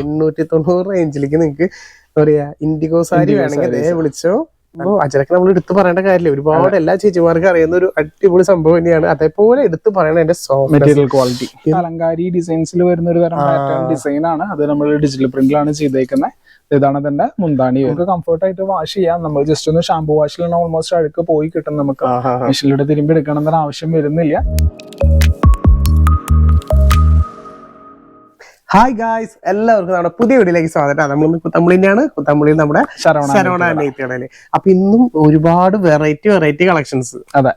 എണ്ണൂറ്റി തൊണ്ണൂറ് റേഞ്ചിലേക്ക് നിങ്ങൾക്ക് എന്താ പറയാ ഇൻഡിഗോ സാരി Indigo വേണമെങ്കിൽ ദേ വിളിച്ചോ. അപ്പൊ അജലക്ക് നമ്മൾ എടുത്തു പറയേണ്ട കാര്യമില്ല. ഒരുപാട് എല്ലാ ചേച്ചിമാർക്കും അറിയുന്ന ഒരു അടിപൊളി സംഭവം തന്നെയാണ്. അതേപോലെ എടുത്തു പറയണ എന്റെ സോഫ്റ്റ് മെറ്റീരിയൽ ക്വാളിറ്റി അലങ്കാരി ഡിസൈൻസിൽ വരുന്ന ഒരു തരം പാറ്റേൺ ഡിസൈൻ ആണ്. അത് നമ്മൾ ഡിജിറ്റൽ പ്രിന്റിലാണ് ചെയ്തേക്കുന്നത് ഇതാണ് അതിന്റെ മുന്താണി. നമുക്ക് കംഫർട്ട് ആയിട്ട് വാഷ് ചെയ്യാം. നമ്മൾ ജസ്റ്റ് ഒന്ന് ഷാമ്പു വാഷിലാണ് ഓൾമോസ്റ്റ് അഴുക്ക് പോയി കിട്ടും നമുക്ക്. മെഷീനിലൂടെ തിരുമ്പി എടുക്കണം എന്നൊരു ആവശ്യം വരുന്നില്ല. ഹായ് ഗായ്സ് എല്ലാവർക്കും നമ്മുടെ പുതിയ വീഡിയോയിലേക്ക് സ്വാഗതം. നമ്മൾ കുത്തമ്പളിന്റെയാണ് കുത്തമ്പളിയിൽ നമ്മുടെ ശരവണ നെയ്ത്തുകടയിൽ അപ്പൊ ഇന്നും ഒരുപാട് വെറൈറ്റി വെറൈറ്റി കളക്ഷൻസ് അതെ.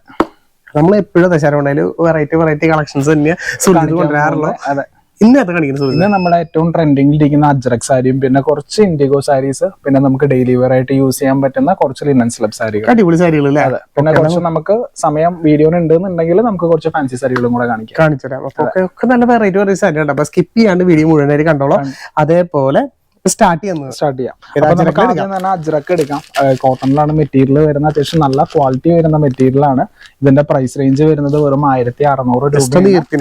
നമ്മൾ എപ്പോഴും ശരവണയിൽ വെറൈറ്റി വെറൈറ്റി കളക്ഷൻസ് തന്നെയാണ് സുഹൃത്ത് കൊണ്ടുവരാറുള്ളൂ അതെ. ഇന്ന് അത് കാണിക്കുന്നത്? സുഹൃത്ത് നമ്മുടെ ഏറ്റവും ട്രെൻഡിംഗിൽ ഇരിക്കുന്ന അജ്രക് സാരിയും പിന്നെ കുറച്ച് ഇൻഡിഗോ സാരീസ് പിന്നെ നമുക്ക് ഡെയിലി വെയർ ആയിട്ട് യൂസ് ചെയ്യാൻ പറ്റുന്ന കുറച്ച് ലിനൻ സ്ലബ് സാരികൾ അടിപൊളി സാരികൾ അല്ലേ? അതെ. പിന്നെ കുറച്ച് നമുക്ക് സമയം വീഡിയോ ഉണ്ടെന്നുണ്ടെങ്കിൽ നമുക്ക് കുറച്ച് ഫാൻസി സാരികളും കൂടെ കാണിക്കാം. കാണിച്ചു തരാം അപ്പൊ ഒക്കെ നല്ല വെറൈറ്റി വെറൈറ്റി സാരി ഉണ്ട് അപ്പൊ സ്കിപ്പ് ചെയ്യാണ്ട് വീഡിയോ മുഴുവനായിട്ട് കണ്ടോളാം. അതേപോലെ സ്റ്റാർട്ട് ചെയ്യുന്നത് സ്റ്റാർട്ട് ചെയ്യാം. ഇത് അപ്പൊ നമുക്ക് അജ്രക്ക് ആദ്യം തന്നെ അജ്രക്ക് എടുക്കാം. കോട്ടണിലാണ് മെറ്റീരിയൽ വരുന്നത്. അത്യാവശ്യം നല്ല ക്വാളിറ്റി വരുന്ന മെറ്റീരിയൽ ആണ്. ഇതിന്റെ പ്രൈസ് റേഞ്ച് വരുന്നത് വെറും ആയിരത്തി അറുന്നൂറ് രൂപ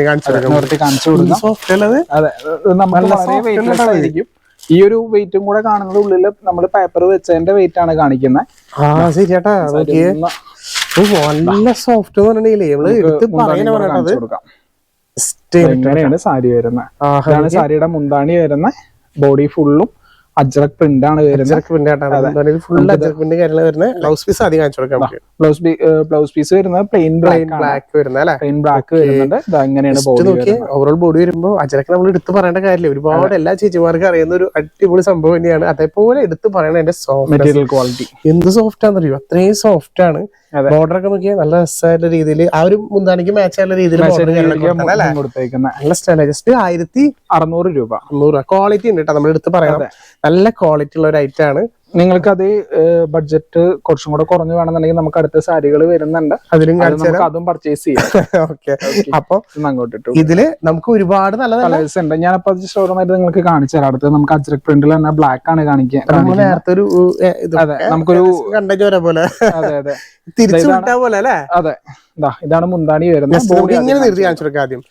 കാണിച്ചു കൊടുക്കാം. ഈ ഒരു വെയിറ്റും കൂടെ കാണുന്നത് ഉള്ളിൽ നമ്മൾ പേപ്പർ വെച്ചതിന്റെ വെയിറ്റ് ആണ് കാണിക്കുന്നത്. നല്ല സോഫ്റ്റ് കൊടുക്കാം. സാരി വരുന്നത്? സാരിയുടെ മുന്താണി വരുന്ന ബോഡി ഫുള്ളും അജ്രക് പ്രിന്റ് ആണ് വരുന്നത്. അജരക്ക് അജരക്ക് ബ്ലൗസ് പീസ് ആദ്യം കാണിച്ചു കൊടുക്കാം ബ്ലൗസ് ബ്ലൗസ് പീസ് വരുന്നത് പ്ലെയിൻ പ്ലെയിൻ ബ്ലാക്ക് വരുന്നത് പ്ലെയിൻ ബ്ലാക്ക് വരുന്നുണ്ട്. ഇത് അങ്ങനെയാണ് ജസ്റ്റ് ബോഡി ഓവറോൾ ബോഡി വരുമ്പോ അജറക് നമ്മൾ എടുത്തു പറയേണ്ട കാര്യമില്ല. ഒരുപാട് എല്ലാ ചേച്ചിമാർക്കും അറിയുന്ന ഒരു അടിപൊളി സംഭവം തന്നെയാണ്. അതേപോലെ എടുത്തു പറയണ എന്റെ സോഫ്റ്റ് മെറ്റീരിയൽ ക്വാളിറ്റി എന്ത് സോഫ്റ്റ് ആണെന്നറിയോ? അത്രയും സോഫ്റ്റ് ആണ്. ബോർഡർ ഒക്കെ നോക്കിയാൽ നല്ല രസമായിട്ടുള്ള രീതിയിൽ ആ ഒരു മുന്താണിക്ക് മാച്ച് ആയുള്ള രീതിയിൽ നല്ല സ്റ്റൈല ജസ്റ്റ് ആയിരത്തി അറുന്നൂറ് രൂപ. അഞ്ഞൂറ് ക്വാളിറ്റി ഉണ്ട് കേട്ടോ നമ്മൾ എടുത്ത് പറയണം നല്ല ക്വാളിറ്റി ഉള്ള ഒരു ഐറ്റം ആണ്. നിങ്ങൾക്ക് അത് ബഡ്ജറ്റ് കുറച്ചും കൂടെ കുറഞ്ഞു വേണമെന്നുണ്ടെങ്കിൽ നമുക്ക് അടുത്ത സാരികൾ വരുന്നുണ്ട്. അതിലും അത് നമുക്ക് അതും പർച്ചേസ് ചെയ്യാം. ഓക്കെ. അപ്പൊ ഇതിൽ നമുക്ക് ഒരുപാട് നല്ല കളേഴ്സ് ഉണ്ട്. ഞാൻ അത് ഷോറൂമായിട്ട് നിങ്ങൾക്ക് കാണിച്ചു തരാം. അടുത്ത് നമുക്ക് അജ്രക് പ്രിന്റിൽ തന്നെ ബ്ലാക്ക് ആണ് കാണിക്കുക. നേരത്തെ ഒരു അതെ നമുക്കൊരു കണ്ട പോലെ. അതെ അതെ. തിരിച്ചു പോലെ അല്ലേ? അതെ. ഇതാ ഇതാണ് മുന്താണി വരുന്നത്. ആദ്യം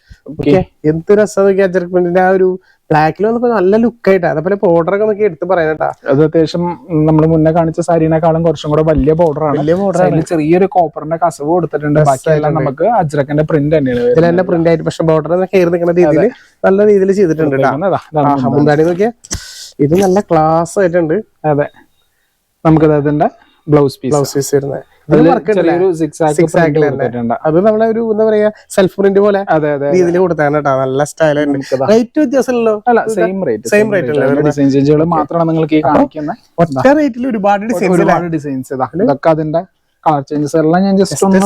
എന്ത് രസം അജ്രക് പ്രിന്റിന്റെ ആ ഒരു ബ്ലാക്കിൽ വന്നപ്പോ നല്ല ലുക്ക് ആയിട്ടാ. അതേപോലെ ബോർഡർ ഒക്കെ നോക്കി എടുത്ത് പറയാനട്ടാ അത് അത്യാവശ്യം നമ്മൾ മുന്നേ കാണിച്ച സാരീനേക്കാളും കുറച്ചും കൂടെ വലിയ ബോർഡർ ആണ്. വലിയ ബോർഡർ ആണ്. ചെറിയൊരു കോപ്പറിന്റെ കസവ് കൊടുത്തിട്ടുണ്ട്. ബാക്കിയെല്ലാം നമുക്ക് അജ്രക്കിന്റെ പ്രിന്റ് തന്നെയാണ് ഇതിൽ തന്നെ പ്രിന്റ് ആയിട്ട്. പക്ഷെ ബോർഡർ കയറി നിൽക്കുന്ന രീതിയിൽ നല്ല രീതിയിൽ ചെയ്തിട്ടുണ്ട് ആഹാ, നോക്കിയാ. ഇത് നല്ല ക്ലാസ് ആയിട്ടുണ്ട്. അതെ. നമുക്ക് അതിന്റെ ബ്ലൗസ് പീസ് ബ്ലൗസ് പീസ് വരുന്നത്. അത് നമ്മളെ ഒരു എന്താ പറയാ സെൽഫ് പ്രിന്റ് പോലെ അതെ അതെ രീതിയിൽ കൊടുത്താണ് കേട്ടോ നല്ല നമുക്കിതാ. റേറ്റ് വ്യത്യാസമല്ലോ അല്ല same rate same rate? Design ചേഞ്ചുകൾ മാത്രമാണ് നിങ്ങൾക്ക് ഈ കാണിക്കുന്നത്. ഒറ്റ റേറ്റിൽ ഒരുപാട് ഡിസൈൻസ് ഒരുപാട് ഡിസൈൻസ് ഇതൊക്കെ അതിന്റെ കളർ ചേഞ്ചസ് എല്ലാം ഞാൻ ജസ്റ്റ് ഒന്ന്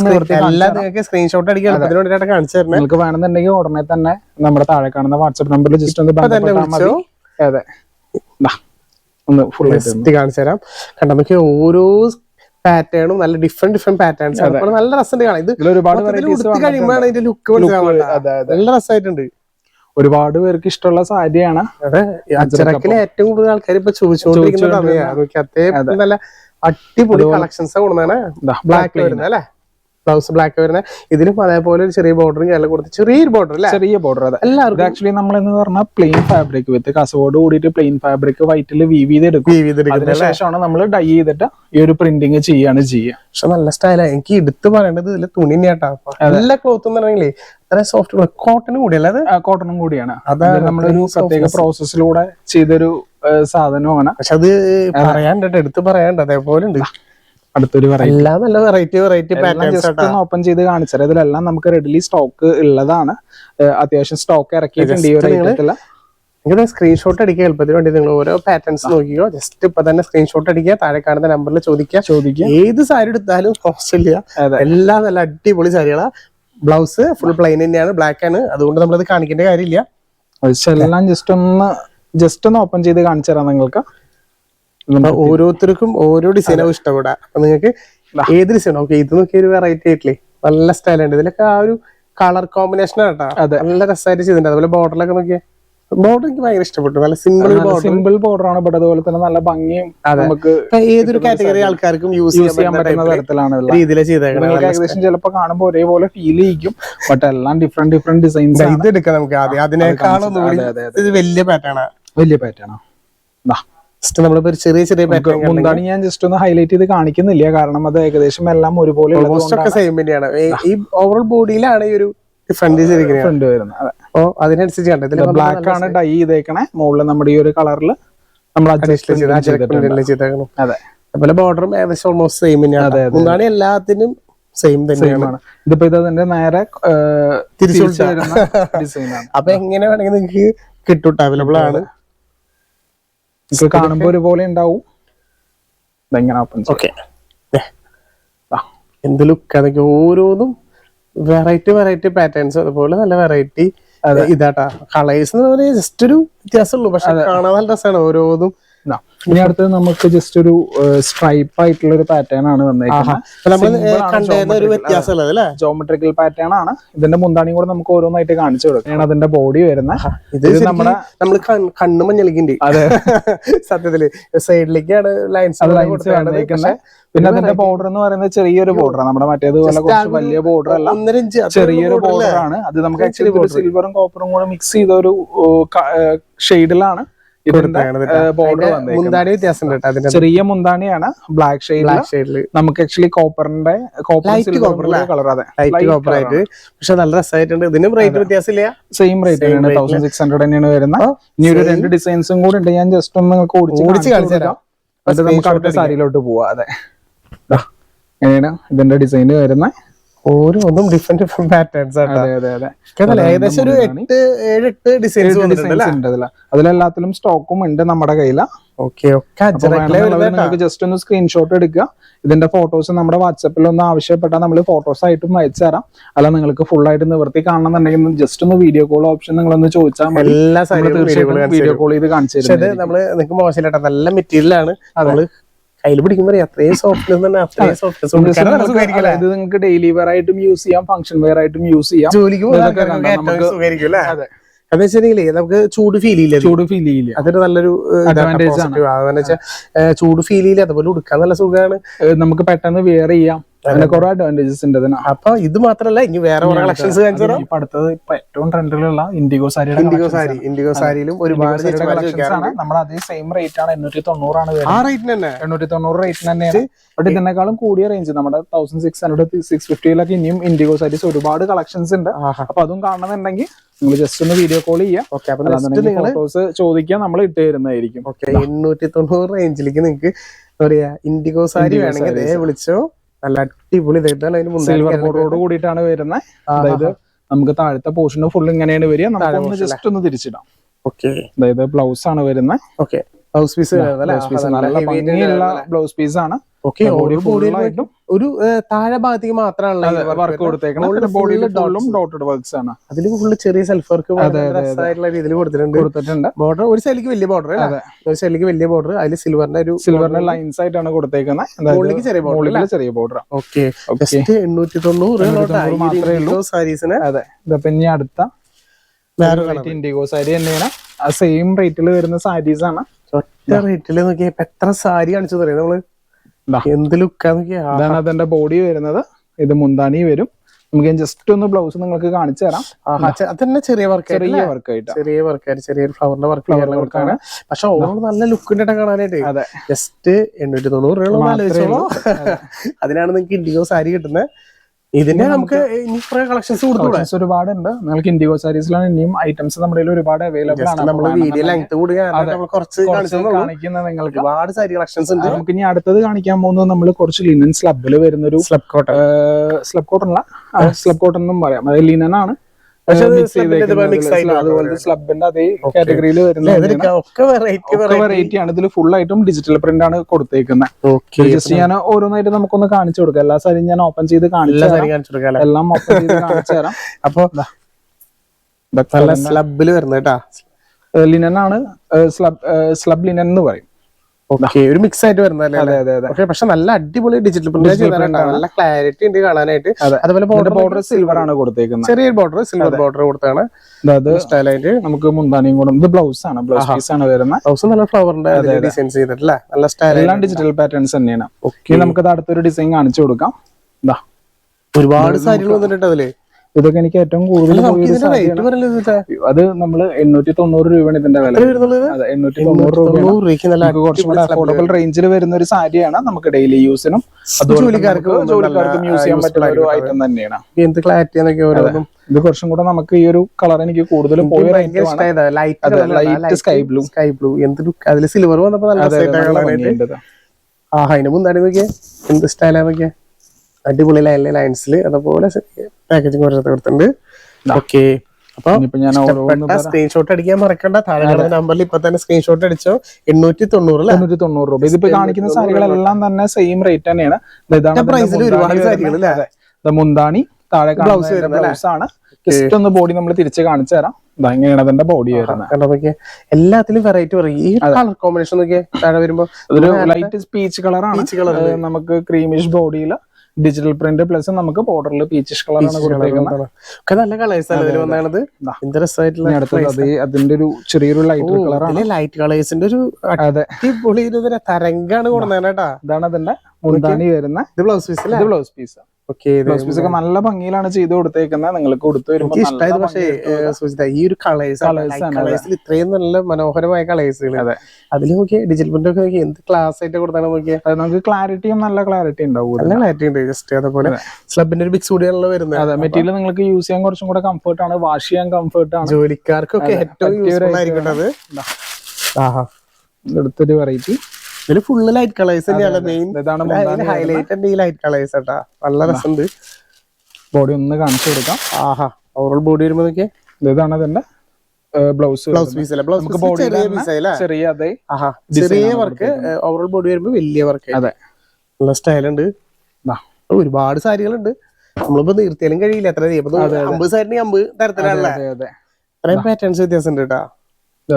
സ്ക്രീൻഷോട്ട് അടിക്കാൻ കാണിച്ചു തരണം നിങ്ങൾക്ക് വേണമെന്നുണ്ടെങ്കിൽ ഉടനെ തന്നെ നമ്മുടെ താഴെ കാണുന്ന വാട്സ്ആപ്പ് നമ്പറിൽ ജസ്റ്റ് ഒന്ന് അതെ. ഒന്ന് ഫുൾ കാണിച്ചു തരാം. കണ്ടോ ഓരോ പാറ്റേണും നല്ല ഡിഫറെന്റ് ഡിഫറെന്റ് പാറ്റേൺസ് ആണ്. അപ്പോൾ നല്ല രസമുണ്ട് കാണാൻ. ഇത് കഴിയുമ്പോഴാണ് ഇതിന്റെ ലുക്ക് നല്ല രസമായിട്ടുണ്ട്. ഒരുപാട് പേർക്ക് ഇഷ്ടമുള്ള സാരിയാണ്. അതെ അച്ചടക്കിലെ ഏറ്റവും കൂടുതൽ ആൾക്കാർ ഇപ്പൊ ചോദിച്ചുകൊണ്ടിരിക്കുന്നത്. അതേ നല്ല അടിപൊളി കളക്ഷൻസ് കൊണ്ടുവന്നാണ് ബ്ലാക്ക് വരുന്നത്. അല്ലെ? ബ്ലൗസ് ബ്ലാക്ക് വരുന്ന ഇതിലും അതേപോലെ ഒരു ചെറിയ ബോർഡർ ഞാൻ കൊടുത്ത് ചെറിയൊരു ബോർഡർ അല്ലേ? ചെറിയ ബോർഡർ അതെ. എല്ലാവർക്കും. ആക്ച്വലി നമ്മൾ എന്ന് പറഞ്ഞാൽ പ്ലെയിൻ ഫാബ്രിക് വിത്ത് കസവോട് കൂടിയിട്ട് പ്ലെയിൻ ഫാബ്രിക് വൈറ്റിൽ വീവ് ചെയ്തെടുക്കും. വീവ് ചെയ്തെടുക്കുന്നത് അതിനുശേഷമാണ് നമ്മൾ ഡൈ ചെയ്തിട്ട് ഈ ഒരു പ്രിന്റിങ് ചെയ്യാണ് ചെയ്യുക. പക്ഷെ നല്ല സ്റ്റൈലാണ് എനിക്ക് എടുത്ത് പറയേണ്ടത് ഇതിൽ തുണി തന്നെയാട്ടാ എല്ലാ ക്ലോത്ത് എന്ന് പറഞ്ഞാലേ അത്ര സോഫ്റ്റ് കോട്ടൺ കൂടിയല്ലേ അത്? കോട്ടണും കൂടിയാണ്. അതാണ് അത് നമ്മളൊരു പ്രത്യേക പ്രോസസ്സിലൂടെ ചെയ്തൊരു സാധനമാണ് പക്ഷെ അത് പറയാണ്ട് എടുത്ത് പറയാണ്ട് അതേപോലെ ഉണ്ട് അടുത്തൊരു എല്ലാം നല്ല വെറൈറ്റി വെറൈറ്റി പാറ്റേൺസ് ഓപ്പൺ ചെയ്ത് കാണിച്ചത് ഇതിലെല്ലാം നമുക്ക് റെഡിലി സ്റ്റോക്ക് ഉള്ളതാണ്. അത്യാവശ്യം സ്റ്റോക്ക് ഇറക്കിയിട്ടുണ്ട് ഈ ഒരു ഐറ്റത്തിൽ നിങ്ങൾ സ്ക്രീൻഷോട്ട് അടിക്കുക എളുപ്പത്തിന് വേണ്ടി. നിങ്ങൾ ഓരോ പാറ്റേൺസ് നോക്കിയോ ജസ്റ്റ് ഇപ്പൊ തന്നെ സ്ക്രീൻഷോട്ട് അടിക്കുക. താഴെ കാണുന്ന നമ്പറിൽ ചോദിക്കുക. ചോദിക്കുക. ഏത് സാരി എടുത്താലും കോസ്റ്റ് ഇല്ല. എല്ലാം നല്ല അടിപൊളി സാരികളാ ബ്ലൗസ് ഫുൾ പ്ലെയിൻ തന്നെയാണ്. ബ്ലാക്ക് ആണ്. അതുകൊണ്ട് നമ്മളത് കാണിക്കേണ്ട കാര്യമില്ല. എല്ലാം ജസ്റ്റ് ഒന്ന് ജസ്റ്റ് ഒന്ന് ഓപ്പൺ ചെയ്ത് കാണിച്ചു തരാം നിങ്ങൾക്ക്. ഓരോരുത്തർക്കും ഓരോ ഡിസൈനാവും ഇഷ്ടപ്പെടാം. അപ്പൊ നിങ്ങൾക്ക് ഏത് ഡിസൈൻ ഓക്കെ ഇത് നോക്കി ഒരു വെറൈറ്റി ആയിട്ടില്ലേ? നല്ല സ്റ്റൈൽ ഉണ്ട്. ഇതിലൊക്കെ ആ ഒരു കളർ കോമ്പിനേഷൻ ആട്ടാ അതെ. നല്ല രസമായിട്ട് ചെയ്തിട്ടുണ്ട്. അതുപോലെ ബോർഡറിലൊക്കെ നോക്കിയാൽ ബോർഡർ എനിക്ക് ഭയങ്കര ഇഷ്ടപ്പെട്ടു. നല്ല സിമ്പിൾ ബോർഡർ സിമ്പിൾ ബോർഡർ ആണ് ബട്ട് അതുപോലെ തന്നെ നല്ല ഭംഗിയും നമുക്ക് ഏതൊരു കാറ്റഗറി ആൾക്കാർക്കും യൂസ് ചെയ്യാൻ പറ്റുന്ന തരത്തിലാണ് ചെയ്തേക്കണം നിങ്ങൾക്ക് ഏകദേശം ചിലപ്പോൾ കാണുമ്പോൾ ഒരേപോലെ ഫീൽ ചെയ്യിക്കും. ബട്ട് എല്ലാം ഡിഫറെന്റ് ഡിഫറെന്റ് ഡിസൈൻസ് ഇത് എടുക്കാം നമുക്ക് ആദ്യം. അതിനേക്കാളും ഇത് വലിയ പാറ്റേൺ ആണ് വലിയ പാറ്റേൺ ജസ്റ്റ് നമ്മളിപ്പോ ചെറിയ ചെറിയ മുന്താണി ഞാൻ ജസ്റ്റ് ഒന്ന് ഹൈലൈറ്റ് ചെയ്ത് കാണിക്കുന്നില്ല. കാരണം അത് ഏകദേശം എല്ലാം ഒരുപോലെ സെയിം തന്നെയാണ്. ഈ- ഓവറോൾ ബോഡിയിലാണ് ഈ ഒരു ഇരിക്കുന്നത് ഫ്രണ്ട് വരുന്നത്. അപ്പോ അതിനനുസരിച്ച് കണ്ടത് ബ്ലാക്ക് ആണ് ഡൈ ചെയ്തേക്കണേ. മുകളിൽ നമ്മുടെ ഈ ഒരു കളറിൽ നമ്മൾ അതുപോലെ ബോർഡറും ഏകദേശം ഓൾമോസ്റ്റ് സെയിം തന്നെയാണ്. മുന്താണി എല്ലാത്തിനും സെയിം തന്നെയാണ്. ഇതിപ്പോ ഇത് അതിന്റെ നേരെ തിരിച്ചു അപ്പൊ എങ്ങനെ വേണമെങ്കിൽ നിങ്ങൾക്ക് കിട്ടും. അവൈലബിൾ ആണ്. ഇത് കാണുമ്പോ ഒരുപോലെ ഉണ്ടാവും. ഇതെങ്ങനെ ഓപ്പൺ ഓക്കെ എന്ത് ലുക്ക് അതൊക്കെ ഓരോന്നും വെറൈറ്റി വെറൈറ്റി പാറ്റേൺസ് അതുപോലെ നല്ല വെറൈറ്റി ഇതാട്ടാ കളേഴ്സ് എന്ന് പറഞ്ഞാൽ ജസ്റ്റ് ഒരു വ്യത്യാസമുള്ളൂ. പക്ഷെ കാണാൻ നല്ല രസമാണ്. ഓരോന്നും ഇനി അടുത്തത് നമുക്ക് ജസ്റ്റ് ഒരു സ്ട്രൈപ്പ് ആയിട്ടുള്ള ഒരു പാറ്റേൺ ആണ് വന്നേക്കുന്നത്. ജോമെട്രിക്കൽ പാറ്റേൺ ആണ് ഇതിന്റെ മുന്താണിയും കൂടെ നമുക്ക് ഓരോന്നായിട്ട് കാണിച്ചു കൊടുക്കുകയാണ് അതിന്റെ ബോഡി വരുന്ന ഇത് നമ്മുടെ നമ്മൾ കണ്ണ് മഞ്ഞളിക്കുണ്ട് അതെ. സത്യത്തിൽ സൈഡിലേക്കാണ് ലൈൻസ് ലൈൻസ് വന്നേക്കുന്നത്. പിന്നെ അതിന്റെ ബോർഡർ എന്ന് പറയുന്നത് ചെറിയൊരു ബോർഡർ നമ്മുടെ മറ്റേതുപോലെ കുറച്ച് വലിയ ബോർഡർ അല്ല. ചെറിയൊരു ബോർഡർ ആണ്. അത് നമുക്ക് ആക്ച്വലി സിൽവറും കോപ്പറും കൂടെ മിക്സ് ചെയ്ത ഒരു ഷെയ്ഡിലാണ് ബോർഡർ മുന്താടി വ്യത്യാസം ചെറിയ മുന്താണിയാണ് ബ്ലാക്ക് ഷെയ്ഡിൽ നമുക്ക് ആക്ച്വലി കോപ്പറിന്റെ കോപ്പർ കളർ അതെ. ലൈറ്റ് കോപ്പർ ആയിട്ട്. പക്ഷെ നല്ല രസമായിട്ടുണ്ട് ഇതിനും റേറ്റ് വ്യത്യാസമില്ല? സെയിം റേറ്റ് തന്നെയാണ് തൗസൻഡ് സിക്സ് ഹൺഡ്രഡ് തന്നെയാണ് വരുന്നത്. ഇനി ഒരു രണ്ട് ഡിസൈൻസും കൂടി ഉണ്ട്. ഞാൻ ജസ്റ്റ് ഒന്ന് നിങ്ങൾക്ക് ഓടിച്ച് കാണിച്ചു തരാം. നമുക്ക് അടുത്ത സാരിയിലോട്ട് പോവാ. അതെ. ഇങ്ങനെയാണ് ഇതിന്റെ ഡിസൈൻ വരുന്നത്. ഓരോന്നും ഡിഫറെന്റ് ഡിഫറെന്റ് പാറ്റേൺസ് ഏകദേശം ഒരു എട്ട് ഏഴ് എട്ട് ഡിസൈൻസ് അതിലെല്ലാത്തിലും സ്റ്റോക്കും ഉണ്ട് നമ്മുടെ കയ്യില. ഓക്കെ ഒക്കെ ജസ്റ്റ് ഒന്ന് സ്ക്രീൻഷോട്ട് എടുക്കുക. ഇതിന്റെ ഫോട്ടോസ് നമ്മുടെ വാട്സപ്പിൽ ഒന്ന് ആവശ്യപ്പെട്ടാൽ നമ്മൾ ഫോട്ടോസ് ആയിട്ടും അയച്ചു തരാം. അല്ല നിങ്ങൾക്ക് ഫുൾ ആയിട്ട് നിവർത്തി കാണണമെന്നുണ്ടെങ്കിൽ ജസ്റ്റ് ഒന്ന് വീഡിയോ കോൾ ഓപ്ഷൻ നിങ്ങൾ ഒന്ന് ചോദിച്ചാൽ എല്ലാ നമ്മൾ വീഡിയോ കോൾ ചെയ്ത് കാണിച്ചു നമ്മൾ നിങ്ങൾക്ക് മോശമില്ല നല്ല മെറ്റീരിയൽ ആണ്. കയ്യിൽ പിടിക്കുമ്പോ അത്രയും സോഫ്റ്റ്നെസ് തന്നെ അത്രയും സോഫ്റ്റ്നെസ് ഇത് നിങ്ങൾക്ക് ഡെയിലി വെയർ ആയിട്ടും യൂസ് ചെയ്യാം ഫംഗ്ഷൻ വെയർ ആയിട്ടും യൂസ് ചെയ്യാം. ജോലിക്ക് അതെ. എന്ന് വെച്ചിട്ടുണ്ടെങ്കിലേ നമുക്ക് ചൂട് ഫീൽ ചെയ്യില്ല ചൂട് ഫീൽ ചെയ്യില്ല. അതൊരു നല്ലൊരു അഡ്വാന്റേജ് ആണ്. ചൂട് ഫീൽ ചെയ്യില്ല അതുപോലെ ഉടുക്കാൻ നല്ല സുഖമാണ്. നമുക്ക് പെട്ടെന്ന് വെയർ ചെയ്യാം. അങ്ങനെ കുറെ അഡ്വാന്റേജസ് ഉണ്ട് ഇതിന്. അപ്പൊ ഇത് മാത്രല്ല ഇനി വേറെ കുറെ കളക്ഷൻസ് കാണിച്ചു തരാം ഇപ്പൊ അടുത്തത് ഇപ്പൊ ഏറ്റവും ട്രെൻഡിലുള്ള indigo sari indigo sari indigo സാരിയിലും ഒരുപാട് ചേച്ചിമാര് കളക്ഷൻസ് ആണ്. നമ്മുടെ അതേ സെയിം റേറ്റ് ആണ് എണ്ണൂറ്റി തൊണ്ണൂറാണ് ആ റേറ്റിന് തന്നെ. എണ്ണൂറ്റി തൊണ്ണൂറ് റേറ്റിന് തന്നെയാണ്. ബട്ട് ഇതിനേക്കാളും കൂടിയ റേഞ്ച് നമ്മുടെ തൗസൻഡ് സിക്സ് ഹൺഡ്രഡ് സിക്സ് ഫിഫ്റ്റിയിലൊക്കെ ഇനിയും ഇൻഡിഗോ സാരീസ് ഒരുപാട് കളക്ഷൻസ് ഉണ്ട്. അപ്പൊ അതും കാണണമെന്നുണ്ടെങ്കിൽ നിങ്ങൾ ജസ്റ്റ് ഒന്ന് വീഡിയോ കോൾ ചെയ്യാം ഓക്കെ അപ്പൊ നെക്സ്റ്റ് നിങ്ങൾ ഫോട്ടോസ് ചോദിക്കാൻ നമ്മൾ ഇട്ട് തരുന്നതായിരിക്കും. ഓക്കെ എണ്ണൂറ്റി തൊണ്ണൂറ് റേഞ്ചിലേക്ക് നിങ്ങൾക്ക് എന്താ പറയാ ഇൻഡിഗോ സാരി വേണമെങ്കിൽ വിളിച്ചോ. നല്ല അടിപൊളി ഇതാണ് അതിന് സിൽവർ ബോർഡോട് കൂടിയിട്ടാണ് വരുന്നത്. അതായത് നമുക്ക് താഴത്തെ പോർഷൻ ഫുൾ ഇങ്ങനെയാണ് വരിക. ജസ്റ്റ് ഒന്ന് തിരിച്ചിടാം. ഓക്കെ അതായത് ബ്ലൗസ് ആണ് വരുന്നത്. ഓക്കെ ബ്ലൗസ് പീസ് നല്ല ഭംഗിയുള്ള ബ്ലൗസ് പീസ് ആണ്. ഓക്കെ body ഓരോ ബോഡി ഒരു താഴെ ഭാഗത്തേക്ക് മാത്രമാണ് വർക്ക് കൊടുത്തേക്കണം. ഡോട്ടഡ് വർക്ക്സ് ആണ്. അതിൽ ഫുള്ള് ചെറിയ സെൽഫ് വർക്ക് രീതിയിൽ കൊടുത്തിട്ടുണ്ട്. കൊടുത്തിട്ടുണ്ട്. ബോർഡർ ഒരു സൈഡിലേക്ക് വലിയ ബോർഡർ ഒരു സൈഡിലേക്ക് വലിയ ബോർഡർ അതിൽ സിൽവറിന്റെ ഒരു സിൽവറിന്റെ ലൈൻസ് ആയിട്ടാണ് കൊടുത്തേക്കുന്നത് ചെറിയ ബോർഡർ ചെറിയ ബോർഡർ ഓക്കെ. എണ്ണൂറ്റി തൊണ്ണൂറ് സാരീസിന് അതെ. ഇതപ്പൊ ഇനി അടുത്ത ഇൻഡിഗോ സാരി തന്നെയാണ്. ആ സെയിം റേറ്റിൽ വരുന്ന സാരീസ് ആണ്. ഒറ്റ റേറ്റിൽ നോക്കിയപ്പോ എത്ര സാരി കാണിച്ചു തരാം. നമ്മൾ. എന്ത് ലുക്കാ നോക്കിയാ. ഇതാണ് അതിന്റെ ബോഡി വരുന്നത്. ഇത് മുന്താണി വരും. നമുക്ക് ജസ്റ്റ് ഒന്ന് ബ്ലൗസ് നിങ്ങൾക്ക് കാണിച്ചു തരാം. അത് തന്നെ അതന്നെ ചെറിയ വർക്ക് ചെറിയ വർക്ക് ആയിട്ട്. ചെറിയ വർക്കാണ് ചെറിയൊരു ഫ്ലവറിന്റെ വർക്ക് വർക്കാണ് പക്ഷെ ഓവർ നല്ല ലുക്ക് ഉണ്ട് കാണാനായിട്ട്. അതെ. ജസ്റ്റ് എണ്ണൂറ്റി തൊണ്ണൂറ് രൂപ അതിനാണ് നിങ്ങൾക്ക് ഇൻഡിഗോ സാരി കിട്ടുന്നത്. ഇതിന്റെ നമുക്ക് ഇനി കുറെ കളക്ഷൻസ് കളക്ഷൻസ് ഒരുപാടുണ്ട്. നിങ്ങൾക്ക് ഇൻഡിഗോ സാരീസിലാണ് ഇനിയും ഐറ്റംസ് നമ്മുടെ ഒരുപാട് അവൈലബിൾ ആണ്. വീഡിയോ ലെങ്ത് കുറച്ച് നിങ്ങൾക്ക് ഒരുപാട് സാരി കളക്ഷൻസ് ഉണ്ട്. നമുക്ക് ഇനി അടുത്തത് കാണിക്കാൻ പോകുന്നത് നമ്മൾ കുറച്ച് ലിനൻ സ്ലബിൽ വരുന്ന ഒരു സ്ലബ് കോട്ടൺ സ്ലബ് കോട്ടൺ അല്ല സ്ലബ് കോട്ടൺ എന്നും പറയാം. അത് ലിനൻ ആണ്. പക്ഷെ അത് സ്ലബിന്റെ കാറ്റഗറിയിൽ വരുന്ന ഒക്കെ വെറൈറ്റി ആണ്. ഇതിൽ ഫുൾ ആയിട്ടും ഡിജിറ്റൽ പ്രിന്റ് ആണ് കൊടുത്തേക്കുന്നത് ജസ്റ്റ് ഞാൻ ഓരോന്നായിട്ട് നമുക്കൊന്ന് കാണിച്ചു കൊടുക്കാം. എല്ലാ സാരിയും ഞാൻ ഓപ്പൺ ചെയ്ത് കാണിച്ചു എല്ലാ ഓപ്പൺ ചെയ്ത് കാണിച്ചു തരാം. അപ്പൊ നല്ല സ്ലബിൽ വരുന്നത് കേട്ടാ. ലിനൻ ആണ്. സ്ലബ് സ്ലബ് ലിനൻ എന്ന് പറയും. ഓക്കെ ഒരു മിക്സ് ആയിട്ട് വരുന്നതല്ലേ പക്ഷെ നല്ല അടിപൊളി ഡിജിറ്റൽ പ്രിന്റ് നല്ല ക്ലാരിറ്റി ഉണ്ട് കാണാനായിട്ട്. അതെ. അതുപോലെ ബോർഡർ ബോർഡർ സിൽവർ ആണ് കൊടുത്തേക്കുന്നത്. ചെറിയ ബോർഡർ സിൽവർ ബോർഡർ കൊടുത്താണ്. അതായത് സ്റ്റൈലായിട്ട് നമുക്ക് മുന്താനിയും കൂടെ. ഇത് ബ്ലൗസ് ആണ്. ബ്ലൗസ് പീസ് ആണ് വരുന്നത്. ബ്ലൗസ് നല്ല ഫ്ലവറിന്റെ ഡിസൈൻസ് ചെയ്തിട്ടില്ല. നല്ല സ്റ്റൈൽ എല്ലാം ഡിജിറ്റൽ പാറ്റേൺസ് തന്നെയാണ്. ഓക്കെ നമുക്ക് അത് അടുത്തൊരു ഡിസൈൻ കാണിച്ചു കൊടുക്കാം. ഒരുപാട് സാരികൾ വന്നിട്ടുണ്ട് അതിൽ. ഇതൊക്കെ എനിക്ക് ഏറ്റവും കൂടുതൽ. അത് നമ്മൾ എണ്ണൂറ്റി തൊണ്ണൂറ് രൂപയാണ് ഇതിന്റെ വില. എണ്ണൂറ്റി തൊണ്ണൂറ് രൂപയാണ്. കുറച്ചും കൂടെ അഫോർഡബിൾ റേഞ്ചിൽ വരുന്ന ഒരു സാരിയാണ് നമുക്ക് ഡെയിലി യൂസിനും ജോലിക്കാർക്ക് ജോലിക്കാർക്കും യൂസ് ചെയ്യാൻ പറ്റുന്ന ഒരു ഐറ്റം തന്നെയാണ്. എന്ത് ക്ലാരിറ്റി എന്നൊക്കെ ഓരോന്നും. ഇത് കുറച്ചും കൂടെ നമുക്ക് ഈ ഒരു കളർ എനിക്ക് കൂടുതലും പോയി light sky blue sky blue എന്ത് ലുക്ക് സിൽവർ വന്നപ്പോ നല്ല രസമായിട്ടാ കാണാനായിട്ട്. ആ അതിന് മുന്നാടി നോക്കിയേ. എന്ത് സ്റ്റൈലാ നോക്കിയേ? അടിപൊളി ലൈൻ ലൈൻസിൽ അതുപോലെ പാക്കേജിങ് കൊടുത്തിട്ടുണ്ട്. ഓക്കെ അപ്പൊ സ്ക്രീൻഷോട്ട് അടിക്കാൻ മറക്കണ്ട. താഴെ നമ്പറിൽ ഇപ്പൊ തന്നെ സ്ക്രീൻഷോട്ട് അടിച്ചോ. എണ്ണൂറ്റി തൊണ്ണൂറ് എണ്ണൂറ്റി തൊണ്ണൂറ് രൂപ. ഇതിപ്പോ കാണിക്കുന്ന സാരികളെല്ലാം തന്നെ സെയിം റേറ്റ് തന്നെയാണ്. പ്രൈസിൽ ഒരുപാട്. സാരികൾ മുന്താണി താഴെ Blouse ബ്ലൗസ് ആണ്. ജസ്റ്റ് ഒന്ന് ബോഡി നമ്മൾ തിരിച്ച് കാണിച്ചു തരാം. ഇങ്ങനെയാണ് അതിന്റെ ബോഡി വരുന്നത്. എല്ലാത്തിലും വെറൈറ്റി പറയും. ഈ കളർ കോമ്പിനേഷൻ നോക്കിയേ താഴെ വരുമ്പോ ലൈറ്റ് പീച്ച് കളറാണ് ആണ്. നമുക്ക് ക്രീമിഷ് ബോഡിയിൽ ഡിജിറ്റൽ പ്രിന്റ് പ്ലസ് നമുക്ക് ബോർഡറിൽ പീച്ചിഷ് കളറാണ് കൊടുത്തേക്കുന്നത് ഒക്കെ നല്ല കളേഴ്സ് അടുത്തത് അതിന്റെ ഒരു ചെറിയൊരു ലൈറ്റ് കളറാണ് ലൈറ്റ് കളേഴ്സിന്റെ ഒരു അതെ. അടിപൊളി തരംഗാണ് കൊടുന്നേട്ടാ ഇതാണ് അതിന്റെ മുന്താണി വരുന്ന blouse piece blouse piece blouse piece ഒക്കെ നല്ല ഭംഗിയിലാണ് ചെയ്ത് കൊടുത്തേക്കുന്നത്. നിങ്ങൾക്ക് കൊടുത്തു വരുമ്പോൾ ഇഷ്ടമായത് പക്ഷേ സൂചിത ഈ ഒരു കളേഴ്സ്. കളേഴ്സിൽ ഇത്രയും നല്ല മനോഹരമായ കളേഴ്സുകൾ അതെ. അതിൽ നോക്കിയാൽ ഡിജിറ്റൽ പ്രിന്റ് ഒക്കെ നോക്കി എന്ത് ക്ലാസ് ആയിട്ട് കൊടുത്താണ് നോക്കിയേ. അത് നമുക്ക് ക്ലാരിറ്റിയും നല്ല ക്ലാരിറ്റി ഉണ്ടാവും നല്ല ക്ലാരിറ്റി ഉണ്ട് ജസ്റ്റ് അതേപോലെ സ്ലബിന്റെ ഒരു ബിഗ് കൂടിയാണല്ലോ വരുന്നത്. അതെ മെറ്റീരിയൽ നിങ്ങൾക്ക് യൂസ് ചെയ്യാൻ കുറച്ചും കൂടെ കംഫർട്ട് ആണ് വാഷ് ചെയ്യാൻ കംഫർട്ട് ആണ്. ജോലിക്കാർക്കൊക്കെ ഏറ്റവും യൂസ്ഫുൾ ആയിരിക്കും അത് ആഹാ. അടുത്തൊരു വെറൈറ്റി ഇതിൽ ഫുള്ള് ലൈറ്റ് കളേഴ്സ് തന്നെയാണ് മെയിൻ ഹൈലൈറ്റ് ഉണ്ട് ഈ ലൈറ്റ് കളേഴ്സ് കേട്ടാ നല്ല രസമുണ്ട്. ബോഡി ഒന്ന് കാണിച്ചു കൊടുക്കാം. ആഹാ. ഓവറോൾ ബോഡി വരുമ്പോ നോക്കിയേ. ഇതാണ് അതിന്റെ ബ്ലൗസ് ബ്ലൗസ് പീസ് അല്ലേ? ബ്ലൗസ് ചെറിയ പീസ് ചെറിയ അതെ ആഹാ. ചെറിയ വർക്ക് ഓവറോൾ ബോഡി വരുമ്പോ വലിയ വർക്ക് അതെ. നല്ല സ്റ്റൈലുണ്ട് ഒരുപാട് സാരികളുണ്ട്. നമ്മളിപ്പോ നിർത്തിയാലും കഴിയില്ല. എത്ര അമ്പത് സാരിന് അമ്പത് തരത്തിലാണല്ലേ? അതെ അതെ അത്രയും പാറ്റേൺസ് വ്യത്യാസം ഉണ്ട് കേട്ടാ.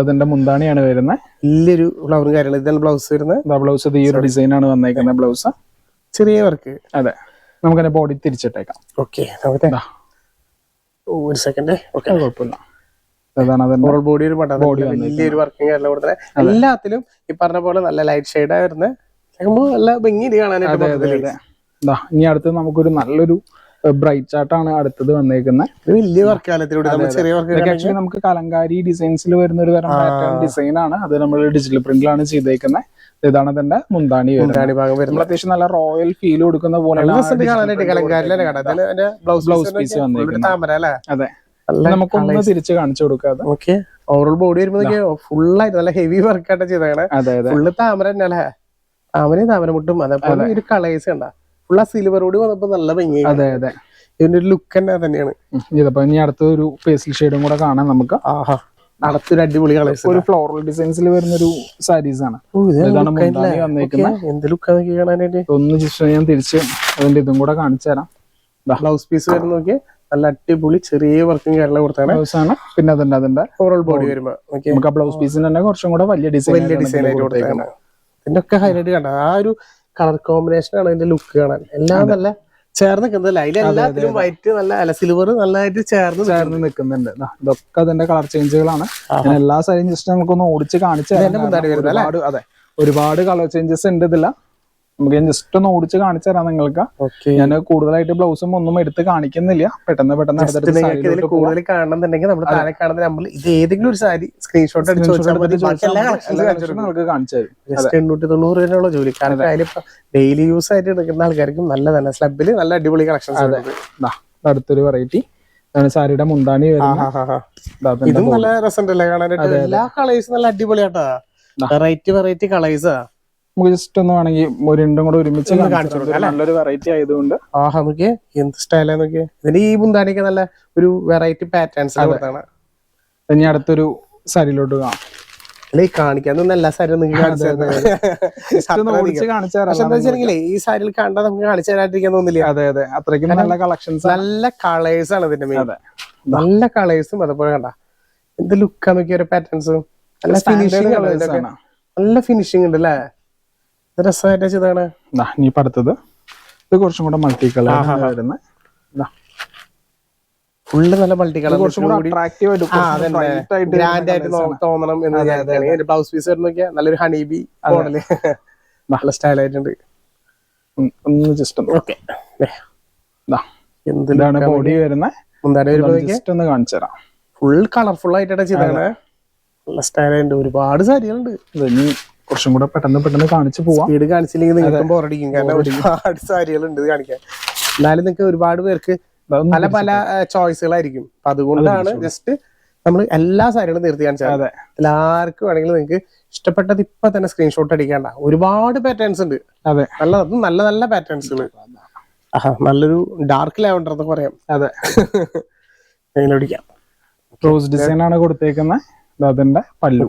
അതിന്റെ മുന്താണിയാണ് വരുന്നത്. വലിയൊരു ഫ്ലവർ കാര്യങ്ങൾ ഇതാണ് ബ്ലൗസ് വരുന്നത്. ബ്ലൗസ് ഈ ഒരു ഡിസൈൻ ആണ് വന്നേക്കുന്നത് ബ്ലൗസ് ചെറിയ വർക്ക് അതെ. നമുക്കതിന്റെ ബോഡി തിരിച്ചിട്ടേക്കാം. ഓക്കെ നമുക്ക്. ഒരു സെക്കൻഡ് ഓക്കെ കുഴപ്പമില്ല. അതിന്റെ ബോഡി ഒരു പട്ടാ വലിയൊരു വർക്കിംഗ് കാര്യങ്ങൾ കൊടുത്തത്. എല്ലാത്തിലും ഈ പറഞ്ഞ പോലെ നല്ല ലൈറ്റ് ഷെയ്ഡാ വരുന്നത്. നല്ല ഭംഗി കാണാനായിട്ട് ഇനി അടുത്ത് നമുക്കൊരു നല്ലൊരു ബ്രൈറ്റ് ചാർട്ടാണ് അടുത്തത് വന്നേക്കുന്നത്. വലിയ ആക്ച്വലി നമുക്ക് കലങ്കാരി ഡിസൈൻസിൽ വരുന്ന ഒരു തരം പാറ്റേൺ ഡിസൈൻ ആണ്. അത് നമ്മൾ ഡിജിറ്റൽ പ്രിന്റിലാണ് ചെയ്തേക്കുന്നത്. ഇതാണ് അതിന്റെ മുന്താണി മുന്താണി ഭാഗം വരുന്നത്. നമ്മൾ അത്യാവശ്യം നല്ല റോയൽ ഫീൽ കൊടുക്കുന്ന പോലെ ബ്ലൗസ്. താമര അല്ലേ? അതെ. നമുക്കൊന്ന് തിരിച്ച് കാണിച്ചു കൊടുക്കാതെ ഓക്കെ ഓവറോൾ ബോഡി വരുമ്പോ ഫുള്ളായിട്ട് നല്ല ഹെവി വർക്കായിട്ട് ചെയ്തേക്കണേ. അതെ അതെ. ഫുള്ള് താമര തന്നെ അല്ലേ താമരയും താമര മുട്ടും അതേപോലെ ഒരു കളേഴ്സ് കണ്ട? ഫുൾ ആ സിൽവർ കൂടി വന്നപ്പോ നല്ല ഭംഗി അതെ അതെ. ഇതിന്റെ ഒരു ലുക്ക് തന്നെ തന്നെയാണ്. ഇതപ്പോ ഇനി അടുത്ത ഒരു പേസിൽ ഷെയ്ഡും കൂടെ കാണാം നമുക്ക്. ആഹാ. അടുത്തൊരു അടിപൊളി കളേഴ്സ് ഒരു ഫ്ലോറൽ ഡിസൈൻസിൽ വരുന്ന ഒരു സാരീസ് ആണ്. എന്ത് ലുക്കാ നോക്കി കാണാനായിട്ട്? ഒന്ന് ജസ്റ്റ് ഞാൻ തിരിച്ച് അതിന്റെ ഇതും കൂടെ കാണിച്ചു തരാം. ബ്ലൗസ് പീസ് വരുന്ന നോക്കിയാൽ നല്ല അടിപൊളി ചെറിയ വർക്കും കാര്യങ്ങളും കൊടുത്താണ്. ആണ്. പിന്നെ അതുണ്ട് അതിന്റെ ഓവറോൾ ബോഡി വരുമ്പോ ഓക്കെ നമുക്ക് ആ ബ്ലൗസ് പീസിന് തന്നെ കുറച്ചും കൂടെ വലിയ ഡിസൈൻ വലിയ ഡിസൈൻ ആയിട്ട് കൊടുത്തേക്കാണ് ഇതിന്റെ ഒക്കെ ഹൈലൈറ്റ് കണ്ട? ആ ഒരു കളർ കോമ്പിനേഷൻ ആണ് ഇതിന്റെ ലുക്ക് കാണാൻ. എല്ലാം നല്ല ചേർന്ന് നിൽക്കുന്നത് അതിൽ എല്ലാത്തിലും വൈറ്റ് നല്ല അല്ല സിൽവർ നല്ലതായിട്ട് ചേർന്ന് ചേർന്ന് നിൽക്കുന്നുണ്ട്. ഇതൊക്കെ അതിന്റെ കളർ ചേഞ്ചുകളാണ് എല്ലാ സൈഡും ജസ്റ്റ് നമുക്കൊന്ന് ഓടിച്ച് കാണിച്ചു ഒരുപാട് അതെ ഒരുപാട് കളർ ചേഞ്ചസ് ഉണ്ട് ഇതില്ല നമുക്ക് ഞാൻ ജസ്റ്റ് ഒന്ന് ഓടിച്ച് കാണിച്ചു തരാം നിങ്ങൾക്ക്. ഞാൻ കൂടുതലായിട്ട് ബ്ലൗസും ഒന്നും എടുത്ത് കാണിക്കുന്നില്ല. പെട്ടെന്ന് പെട്ടെന്ന് കൂടുതൽ കാണണമെന്നുണ്ടെങ്കിൽ നമ്മൾ താഴെ കാണുന്ന നമ്പർ ഇത് ഏതെങ്കിലും ഒരു സാരി സ്ക്രീൻഷോട്ട് എല്ലാ കാണിച്ചു തരും. എണ്ണൂറ്റി തൊണ്ണൂറ് രൂപയുള്ള ജോലി. അതിൽ ഡെയിലി യൂസ് ആയിട്ട് എടുക്കുന്ന ആൾക്കാർക്കും നല്ലതാണ്. സ്ലബിൽ നല്ല അടിപൊളി കളക്ഷൻസ് അടുത്തൊരു വെറൈറ്റി സാരിയുടെ മുന്താണി ഇതും നല്ല രസമുണ്ടല്ലേ കാണാനായിട്ട്? എല്ലാ കളേഴ്സും നല്ല അടിപൊളിയാട്ടാ. വെറൈറ്റി വെറൈറ്റി കളേഴ്സാ നമുക്ക് ജസ്റ്റ് ഒന്ന് വേണമെങ്കിൽ മുരിണ്ടും രണ്ടും കൂടെ ഒരുമിച്ച് കാണിച്ചു കാണിച്ചു കൊടുക്കാം. നല്ലൊരു വെറൈറ്റി ആയതുകൊണ്ട്. ആഹാ നോക്കിയേ എന്ത് സ്റ്റൈലാ നോക്കിയേ? ഇതിന്റെ ഈ മുന്താണിയൊക്കെ നല്ല ഒരു വെറൈറ്റി പാറ്റേൺസ് ആണ് ഇനി അടുത്തൊരു സാരിയിലോട്ട് കാണാം. അല്ലെ ഈ കാണിക്കാൻ എല്ലാ സാരിയും നിങ്ങൾക്ക് കാണിച്ചു തരാം ഈ സാരിയിൽ കണ്ടാൽ നമുക്ക് കാണിച്ചു തരാണ്ടിരിക്കാൻ തോന്നില്ല. അതെ അതെ. അത്രയ്ക്കും നല്ല കളക്ഷൻസ് നല്ല കളേഴ്സ് ആണ് ഇതിന്റെ മെയിൻ അതെ. നല്ല കളേഴ്സും അതുപോലെ കണ്ട. എന്ത് ലുക്കാ നോക്കിയ ഒരു പാറ്റേൺസും നല്ല ഫിനിഷിംഗ് നല്ല ഫിനിഷിംഗ് ഉണ്ട് അല്ലേ? രസമായിട്ട് ചെയ്താണ് ഇനിയിപ്പോ അടുത്തത്. ഇത് കുറച്ചും കൂടെ മൾട്ടി കളർ വരുന്ന ഫുള്ള് നല്ല മൾട്ടി കളർ കുറച്ചും കൂടെ അട്രാക്റ്റീവ് ആയിട്ട് ആയിട്ട് ഗ്രാൻഡ് ആയിട്ട് തോന്നണം എന്ന് ബ്ലൗസ് പീസ് വരുന്ന നോക്കിയാൽ നല്ലൊരു ഹണീബി മോഡൽ. നല്ല സ്റ്റൈൽ ആയിട്ടുണ്ട്. ഒന്ന് ജസ്റ്റ് ഒന്ന്. ഓക്കെ. ദാ, എന്ത് ബോഡി വരുന്നത് ജസ്റ്റ് ഒന്ന് കാണിച്ചു തരാം. ഫുൾ കളർഫുൾ ആയിട്ടാണ് ചെയ്തത് നല്ല സ്റ്റൈലായിട്ടുണ്ട് ഒരുപാട് സാരികളുണ്ട്. കുറച്ചും കൂടെ പെട്ടെന്ന് പെട്ടെന്ന് കാണിച്ചു പോവാം. വീട് കാണിച്ചില്ലെങ്കിൽ നിങ്ങൾക്കും ബോറടിക്കും കാരണം ഒരുപാട് സാരികളുണ്ട് കാണിക്കാൻ. എന്നാലും നിങ്ങൾക്ക് ഒരുപാട് പേർക്ക് പല പല ചോയ്സുകളായിരിക്കും അപ്പൊ അതുകൊണ്ടാണ് ജസ്റ്റ് നമ്മൾ എല്ലാ സാരികളും നിർത്തി കാണിച്ചത്. അതെ. എല്ലാവർക്കും വേണമെങ്കിൽ നിങ്ങൾക്ക് ഇഷ്ടപ്പെട്ടത് ഇപ്പൊ തന്നെ സ്ക്രീൻഷോട്ട് അടിക്കേണ്ട. ഒരുപാട് പാറ്റേൺസ് ഉണ്ട്. അതെ. നല്ല നല്ല നല്ല പാറ്റേൺസുകൾ നല്ലൊരു ഡാർക്ക് ലാവണ്ടർ എന്ന് പറയാം. അതെ. പിടിക്കാം? റോസ് ഡിസൈൻ ആണ് കൊടുത്തേക്കുന്നത് അതിന്റെ പല്ലു.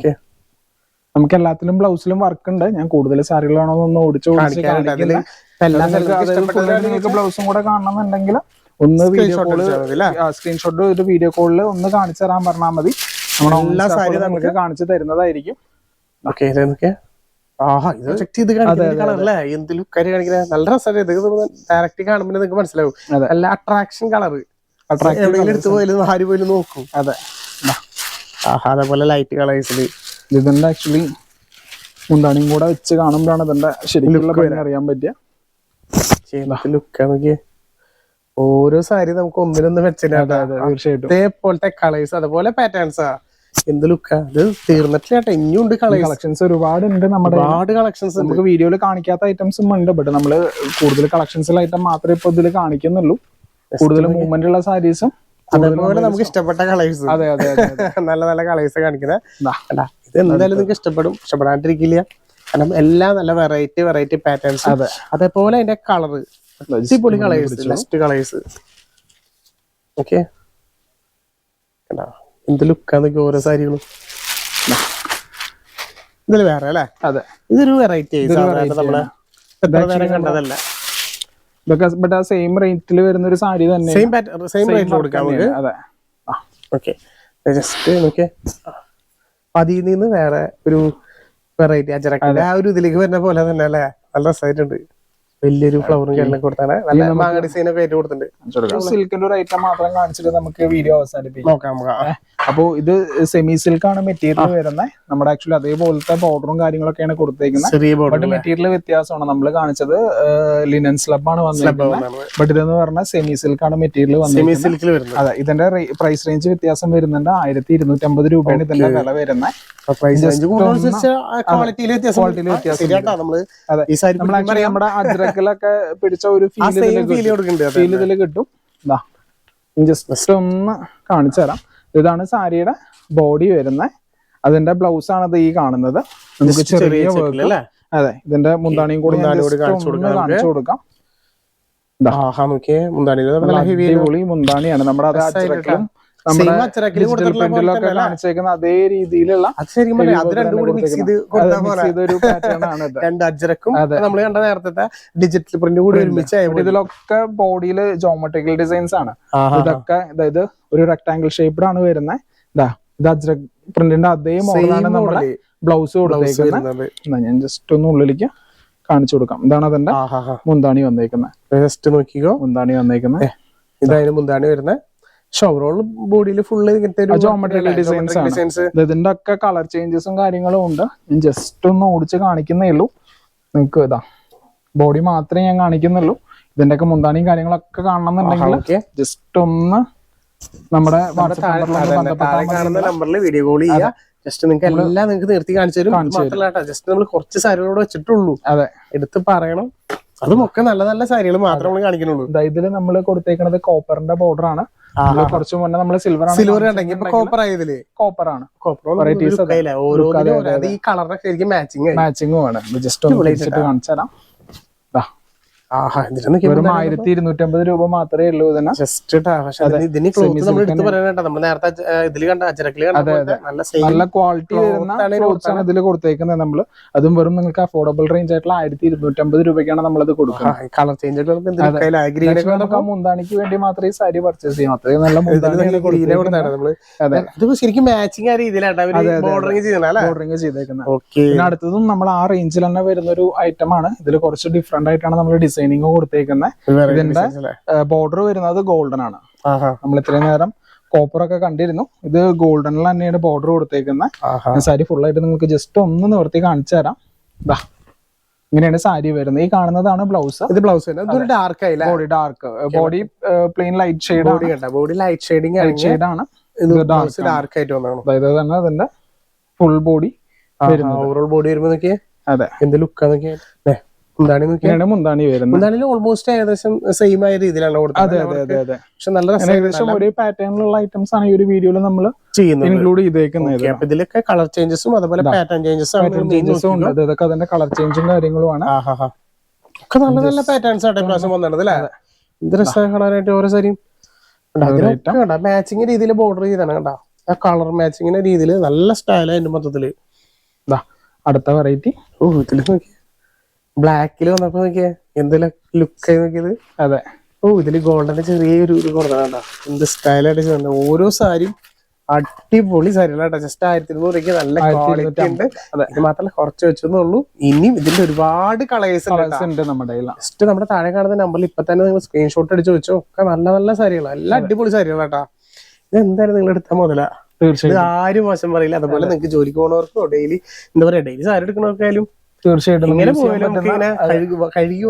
നമുക്ക് എല്ലാത്തിലും ബ്ലൗസിലും വർക്ക് ഉണ്ട്. ഞാൻ കൂടുതൽ സാരികളാണോ ഒന്ന് ഓടിച്ചു നിങ്ങൾക്ക് ബ്ലൗസും കൂടെ കാണണമെന്നുണ്ടെങ്കിൽ ഒന്ന് വീഡിയോ കോൾ സ്ക്രീൻഷോട്ട് ഒരു വീഡിയോ കോളിൽ ഒന്ന് കാണിച്ചു തരാൻ പറഞ്ഞാൽ മതി. എല്ലാ സാരി നമുക്ക് കാണിച്ചു തരുന്നതായിരിക്കും. ഓക്കെ നല്ല രസമാണ് ഇത് ഡയറക്റ്റ് കാണുമ്പോൾ നിങ്ങൾക്ക് മനസ്സിലാവും. നല്ല അട്രാക്ഷൻ കളർ അട്രാക്ഷൻ എടുത്തു പോയാലും ആര് പോയാലും നോക്കും. അതെ. അതേപോലെ ലൈറ്റ് കളേഴ്സിൽ ഇതിന്റെ ആക്ച്വലി മുന്താണിയും കൂടെ വെച്ച് കാണുമ്പോഴാണ് ഇതിന്റെ ശരിക്കുള്ള പേര് അറിയാൻ നോക്കിയേ. ഓരോ സാരി നമുക്ക് ഒന്നിനൊന്ന് വെച്ചിട്ടാ തീർച്ചയായിട്ടും. കളേഴ്സ് അതുപോലെ പാറ്റേൺസാ എന്ത് ലുക്കാ ഇത് തീർന്നിട്ടില്ല കേട്ടോ. ഇനിയും ഉണ്ട് കളക്ഷൻസ് ഒരുപാട് ഉണ്ട് നമ്മുടെ ഒരുപാട് കളക്ഷൻസ് നമുക്ക് വീഡിയോയിൽ കാണിക്കാത്ത ഐറ്റംസും ഉണ്ട്. ബട്ട് നമ്മൾ കൂടുതൽ കളക്ഷൻസിൽ ഐറ്റം മാത്രമേ ഇപ്പൊ ഇതിൽ കാണിക്കുന്നുള്ളൂ. കൂടുതൽ മൂവ്മെന്റ് ഉള്ള സാരീസും അതേപോലെ നമുക്ക് ഇഷ്ടപ്പെട്ട കളേഴ്സ് അതെ അതെ നല്ല നല്ല കളേഴ്സ് കാണിക്കുന്നത് ഇത് എന്തായാലും നിങ്ങൾക്ക് ഇഷ്ടപ്പെടും. ഇഷ്ടപ്പെടാണ്ടിരിക്കില്ല. കാരണം എല്ലാം നല്ല വെറൈറ്റി വെറൈറ്റി പാറ്റേൺസ് അതെ. അതേപോലെ അതിന്റെ കളർ അടിപൊളി കളേഴ്സ് കളേഴ്സ് ഓക്കെ എന്ത് ലുക്കാന്നൊക്കെ ഓരോ സാരികളും? ഇതിൽ വേറെ അല്ലേ? അതെ. ഇതൊരു വെറൈറ്റി നമ്മൾ എത്ര നേരം കണ്ടതല്ല? ഇതൊക്കെ ബട്ട് ആ സെയിം റേറ്റിൽ വരുന്ന ഒരു സാരി തന്നെ സെയിം സെയിം റേറ്റിൽ കൊടുക്കാം നമുക്ക്. അതെ. ഓക്കെ ജസ്റ്റ് നോക്കിയേ. അതിൽ നിന്ന് വേറെ ഒരു വെറൈറ്റി അജറക്കിന്റെ ആ ഒരു ഇതിലേക്ക് വരുന്ന പോലെ തന്നെ അല്ലേ നല്ല രസമായിട്ടുണ്ട്. വലിയൊരു ഫ്ലവറും കാര്യങ്ങളും കൊടുത്താണ്. നല്ല മാങ്ങ ഡിസൈൻ ഒക്കെ ആയിട്ട് കൊടുത്തിട്ടുണ്ട്. സിൽക്കിന്റെ ഒരു ഐറ്റം മാത്രം കാണിച്ചിട്ട് നമുക്ക് വീഡിയോ അവസാനിപ്പിക്കാം. നോക്കാം നമുക്ക് അപ്പോ ഇത് സെമി സിൽക്ക് ആണ് മെറ്റീരിയൽ വരുന്നത് നമ്മുടെ ആക്ച്വലി അതേപോലത്തെ ബോർഡറും കാര്യങ്ങളൊക്കെയാണ് കൊടുത്തേക്കുന്നത്. ചെറിയ ബോർഡർ ബട്ട് മെറ്റീരിയൽ വ്യത്യാസമാണ്. നമ്മൾ കാണിച്ചത് ലിനൻ സ്ലബ് ആണ് വന്നിരിക്കുന്നത്. ബട്ട് ഇതെന്ന് പറഞ്ഞാൽ സെമി സിൽക്ക് ആണ് മെറ്റീരിയൽ സെമി വന്നിരിക്കുന്നത്. സിൽക്കിൽ വരുന്നത്. അതെ ഇതിന്റെ പ്രൈസ് റേഞ്ച് വ്യത്യാസം വരുന്നുണ്ട് ആയിരത്തി ഇരുന്നൂറ്റി അമ്പത് രൂപയാണ് ഇതിന്റെ വില വരുന്നത് നമ്മുടെ അജ്രക്കിലൊക്കെ പിടിച്ച ഒരു ഫീൽ ഇതിൽ കിട്ടും. ജസ്റ്റ് ഒന്ന് കാണിച്ചു തരാം. ഇതാണ് സാരിയുടെ ബോഡി വരുന്നത് അതിന്റെ ബ്ലൗസ് ആണ് ഇത് ഈ കാണുന്നത്. നമുക്ക് ചെറിയ വർക്ക് അതെ. ഇതിന്റെ മുന്താണിയും കൂടി കാണിച്ചു കൊടുക്കാം മുന്താണിയാണ്. നമ്മുടെ അത് അജ്രക്കിലും കാണിച്ചേക്കുന്ന അതേ രീതിയിലുള്ള രണ്ട് അജ്രക്കും നമ്മൾ കണ്ട നേരത്തെ ഡിജിറ്റൽ പ്രിന്റ് കൂടി ഒരുമിച്ച് ഇതിലൊക്കെ ബോഡിയിൽ ജോമെട്രിക്കൽ ഡിസൈൻസ് ആണ്. ഇതൊക്കെ അതായത് ഒരു റെക്ടാംഗിൾ ഷേപ്ഡ് ആണ് വരുന്നത് ഇതാ ഇത് അജ്രക് പ്രിന്റിന്റെ അതേ മോഡലാണ് നമ്മുടെ ബ്ലൗസ് കൊടുത്തേക്കുന്നത് ഞാൻ ജസ്റ്റ് ഒന്ന് ഉള്ളിലേക്ക് കാണിച്ചു കൊടുക്കാം. ഇതാണ് അതിന്റെ മുന്താണി വന്നേക്കുന്നത് ജസ്റ്റ് നോക്കിക്കോ. മുന്താണി വന്നേക്കുന്നത് ഇതായാലും മുന്താണി വരുന്നത് പക്ഷെ ഓവറോൾ ബോഡിയിൽ ഫുള്ള് ഇങ്ങനത്തെ. ഡിസൈൻസ് ഇതിന്റെ ഒക്കെ കളർ ചേഞ്ചസും കാര്യങ്ങളും ഉണ്ട്. ഞാൻ ജസ്റ്റ് ഒന്ന് ഓടിച്ച് കാണിക്കുന്നേ ഉള്ളൂ. നിങ്ങൾക്ക് ഇതാ ബോഡി മാത്രമേ ഞാൻ കാണിക്കുന്നുള്ളൂ. ഇതിന്റെ ഒക്കെ മുന്താണിയും കാര്യങ്ങളൊക്കെ കാണണമെന്നുണ്ടെങ്കിൽ ജസ്റ്റ് ഒന്ന് നമ്മുടെ കാണുന്ന നമ്പറിൽ വീഡിയോ കോൾ ചെയ്യുക. ജസ്റ്റ് നിങ്ങൾക്ക് എല്ലാം നിങ്ങൾക്ക് നിർത്തി കാണിച്ചു തരും. കാണിച്ചു തരും. മാത്രമല്ല ജസ്റ്റ് നമ്മൾ കുറച്ച് സാരികളോട് വെച്ചിട്ടുള്ളൂ. അതെ. എടുത്ത് പറയണം. അതും ഒക്കെ നല്ല നല്ല സാരികൾ മാത്രമേ നമ്മൾ കാണിക്കുന്നുള്ളൂ. ഇതിൽ നമ്മൾ കൊടുത്തേക്കുന്നത് കോപ്പറിന്റെ ബോർഡർ ആണ് കുറച്ചു മുന്നേ നമ്മൾ സിൽവർ ആണ് സിൽവർ ഉണ്ടെങ്കിൽ കോപ്പർ ആയതിൽ കോപ്പർ ആണ്. അത് ഈ കളറൊക്കെ ശരിക്കും മാച്ചിങ് മാച്ചിങ്ങും ആണ്. ജസ്റ്റ് ഒന്ന് കാണിച്ചു തരാം വെറും ആയിരത്തി ഇരുന്നൂറ്റമ്പത് രൂപ മാത്രമേ ഉള്ളൂ ഇതിന് ജസ്റ്റ് പക്ഷെ അതിന് ഇതിന് ക്ലോത്ത് നമ്മൾ എടുത്ത് നമ്മൾ നേരത്തെ കണ്ട നല്ല നല്ല ക്വാളിറ്റി വരുന്ന ആണ് ക്ലോത്ത്സ് ആണ് ഇതിൽ കൊടുത്തേക്കുന്നത് നമ്മൾ അതും വെറും നിങ്ങൾക്ക് അഫോർഡബിൾ റേഞ്ച് ആയിട്ടുള്ള ആയിരത്തി ഇരുന്നൂറ്റമ്പത് രൂപയ്ക്കാണ് നമ്മളത് കൊടുക്കുന്നത്. കളർ ചേഞ്ച് മുന്താണിക്ക് വേണ്ടി മാത്രമേ ഈ സാരി പർച്ചേസ് ചെയ്യാം. അത്രയും നല്ല നമ്മൾ. ശരിക്കും മാച്ചിങ് ആ രീതിയിലാണ് ബോർഡറിങ് ചെയ്തേക്കുന്നത്. പിന്നെ അടുത്തതും നമ്മൾ ആ റേഞ്ചിൽ തന്നെ വരുന്ന ഒരു ഐറ്റം ആണ്. ഇതിൽ കുറച്ച് ഡിഫറെന്റ് ആയിട്ടാണ് നമ്മൾ ഡിസൈനിങ് കൊടുത്തേക്കുന്ന. ഇതിന്റെ ബോർഡർ വരുന്നത് ഗോൾഡൻ ആണ്. നമ്മൾ ഇത്രയും നേരം കോപ്പർ ഒക്കെ കണ്ടിരുന്നു. ഇത് ഗോൾഡനിൽ തന്നെയാണ് ബോർഡർ കൊടുത്തേക്കുന്നത് സാരി ഫുൾ ആയിട്ട് നിങ്ങൾക്ക് ജസ്റ്റ് ഒന്ന് നിവർത്തി കാണിച്ചു തരാം. ദാ ഇങ്ങനെയാണ് സാരി വരുന്നത്. ഈ കാണുന്നതാണ് ബ്ലൗസ് ഇത് ബ്ലൗസ് ഇതൊരു ഡാർക്ക് ആയില്ല? Body dark body plain light shade body കണ്ട body light shading light shade ആണ്. ഇത് ഇത് ബ്ലൗസ് ഡാർക്ക് ആയിട്ട് വന്നതാണ് അതായത് തന്നെ അതിന്റെ ഫുൾ ബോഡി വരുന്നത്. ഓവറോൾ ബോഡി വരുമ്പോ നോക്കിയേ. അതെ. എന്ത് ലുക്കാ നോക്കിയേ. മുന്താണി വരുന്നത്. മുന്താണിയിൽ ഓൾമോസ്റ്റ് ഏകദേശം സെയിം ആയ രീതിയിലാണ് അതെ കൊടുത്തത് അതെ അതെ അതെ. പക്ഷെ നല്ല ഏകദേശം ഒരേ പാറ്റേണിലുള്ള ഐറ്റംസ് ആണ് ഈ ഒരു വീഡിയോയിൽ നമ്മൾ ചെയ്യുന്നത്. ഇൻക്ലൂഡ് ചെയ്തേക്കുന്നത്. അപ്പൊ ഇതിലൊക്കെ കളർ ചേഞ്ചസും അതുപോലെ പാറ്റേൺ ചേഞ്ചസും ചേഞ്ചസും ഉണ്ട്. അതിന്റെ കളർ ചേഞ്ചും കാര്യങ്ങളുമാണ്. ഒക്കെ നല്ല നല്ല പാറ്റേൺസ് ആട്ടെ പ്രാവശ്യം വന്നത് അല്ലേ? എന്ത് കാണാനായിട്ട് ഓരോ സാരിയും. മാച്ചിങ് രീതിയിൽ ബോർഡർ ചെയ്താണ് കണ്ടാ? ആ കളർ മാച്ചിങ്ങിന്റെ രീതിയിൽ നല്ല സ്റ്റൈലായിട്ട് മൊത്തത്തിൽ. അടുത്ത വെറൈറ്റി ഓ ഇതിൽ നോക്കിയേ ബ്ലാക്കിൽ വന്നപ്പോ നോക്കിയേ എന്തെല്ലാം ലുക്ക് ആയി നോക്കിയത്? അതെ. ഓ ഇതിൽ ഗോൾഡന്റെ ചെറിയൊരു ഒരു കൊടുക്കണ എന്ത് സ്റ്റൈലായിട്ട് ചെയ്യുന്നത് ഓരോ സാരിയും അടിപൊളി സാരികളാട്ടോ ജസ്റ്റ് ആയിരത്തി ഇരുന്നൂറ് രൂപയ്ക്ക് നല്ല ക്വാളിറ്റി ഉണ്ട്. അതെ. ഇത് മാത്രമല്ല കുറച്ച് വെച്ചെന്നുള്ളൂ ഇനിയും ഇതിന്റെ ഒരുപാട് കളേഴ്സ് ഉണ്ട് നമ്മുടെ ജസ്റ്റ് നമ്മുടെ താഴെ കാണുന്ന നമ്പറിൽ ഇപ്പൊ തന്നെ നിങ്ങൾ സ്ക്രീൻഷോട്ട് അടിച്ച് വെച്ചോ. ഒക്കെ നല്ല നല്ല സാരികളാണ് എല്ലാം അടിപൊളി സാരികളാട്ടാ ഇത് എന്തായാലും നിങ്ങൾ എടുത്താൽ മുതലാ. ഇത് ആരും മോശം പറയില്ല. അതുപോലെ നിങ്ങൾക്ക് ജോലിക്ക് പോകുന്നവർക്കോ ഡെയിലി എന്താ പറയാ ഡെയിലി സാരി എടുക്കുന്നവർക്കായാലും തീർച്ചയായിട്ടും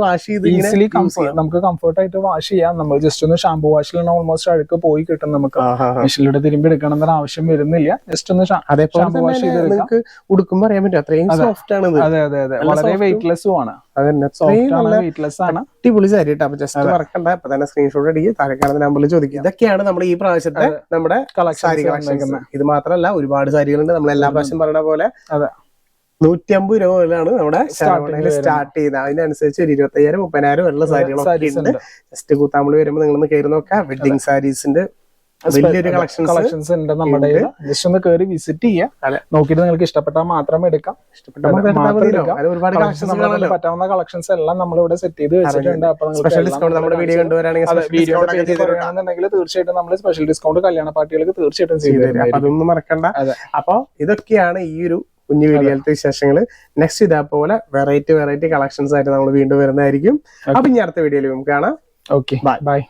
വാഷ് ചെയ്ത് ഈസിലി നമുക്ക് കംഫർട്ട് ആയിട്ട് വാഷ് ചെയ്യാം. നമ്മൾ ജസ്റ്റ് ഒന്ന് ഷാമ്പു വാഷിലാണ് ഓൾമോസ്റ്റ് അഴുക്ക് പോയി കിട്ടും നമുക്ക്. മെഷീനിലൂടെ തിരുമ്പി എടുക്കണം എന്നൊരു ആവശ്യം വരുന്നില്ല. ജസ്റ്റ് ഒന്ന് ഷാമ്പു അതേപോലെ ചെയ്ത് wash തന്നെ നിങ്ങൾക്ക് ഉടുക്കുമ്പോ അറിയാൻ പറ്റും. അത്രയും സോഫ്റ്റ് ആണ് അതെ അതെ അതെ. വളരെ. വെയിറ്റ്ലെസ്സും ആണ്. അടിപൊളി സാരി കേട്ടോ അപ്പൊ ജസ്റ്റ് മറക്കണ്ട. അപ്പൊ തന്നെ സ്ക്രീൻഷോട്ട് അടിക്കുക താഴെ കാണുന്ന നമ്പറിൽ ചോദിക്കുക ഇതൊക്കെയാണ് നമ്മൾ ഈ പ്രാവശ്യത്തെ നമ്മുടെ കളക്ഷൻ സാരി ഇത് മാത്രമല്ല ഒരുപാട് സാരികളുണ്ട്. നമ്മൾ എല്ലാ പ്രാവശ്യം പറയുന്ന പോലെ നൂറ്റി അമ്പത് രൂപ മുതലാണ് നമ്മുടെ ശരവണയിൽ സ്റ്റാർട്ട് ചെയ്യുന്നത്. അതിനനുസരിച്ച് ഒരു ഇരുപത്തയ്യായിരം മുപ്പതിനായിരം വരെയുള്ള സാരികളൊക്കെ ഉണ്ട്. ജസ്റ്റ് കൂത്താമ്പളി വരുമ്പോൾ നിങ്ങൾ ഒന്ന് കയറി നോക്കാം വെഡിങ് സാരീസിന്റെ വലിയൊരു കളക്ഷൻസ് ഉണ്ട് നമ്മുടെ ജസ്റ്റ് ഒന്ന് കയറി വിസിറ്റ് ചെയ്യാം. അതെ. നോക്കിയിട്ട് നിങ്ങൾക്ക് ഇഷ്ടപ്പെട്ടാൽ മാത്രം എടുക്കാം. നമ്മളെ പറ്റാവുന്ന കളക്ഷൻസ് എല്ലാം നമ്മൾ ഇവിടെ സെറ്റ് ചെയ്ത് വെച്ചിട്ടുണ്ട്. അപ്പൊ നിങ്ങൾക്ക് സ്പെഷ്യൽ ഡിസ്കൗണ്ട് നമ്മുടെ വീഡിയോ തീർച്ചയായിട്ടും നമ്മൾ സ്പെഷ്യൽ ഡിസ്കൗണ്ട് കല്യാണ പാർട്ടികൾക്ക് തീർച്ചയായിട്ടും ചെയ്തു അതൊന്നും മറക്കണ്ട. അപ്പൊ ഇതൊക്കെയാണ് ഈ ഒരു കുഞ്ഞു വീഡിയോയിലത്തെ വിശേഷങ്ങൾ നെക്സ്റ്റ് ഇതേപോലെ വെറൈറ്റി വെറൈറ്റി കളക്ഷൻസ് ആയിട്ട് നമ്മൾ വീണ്ടും വരുന്നതായിരിക്കും. അപ്പൊ ഇനി അടുത്ത വീഡിയോയിൽ നമുക്ക് കാണാം. Okay bye bye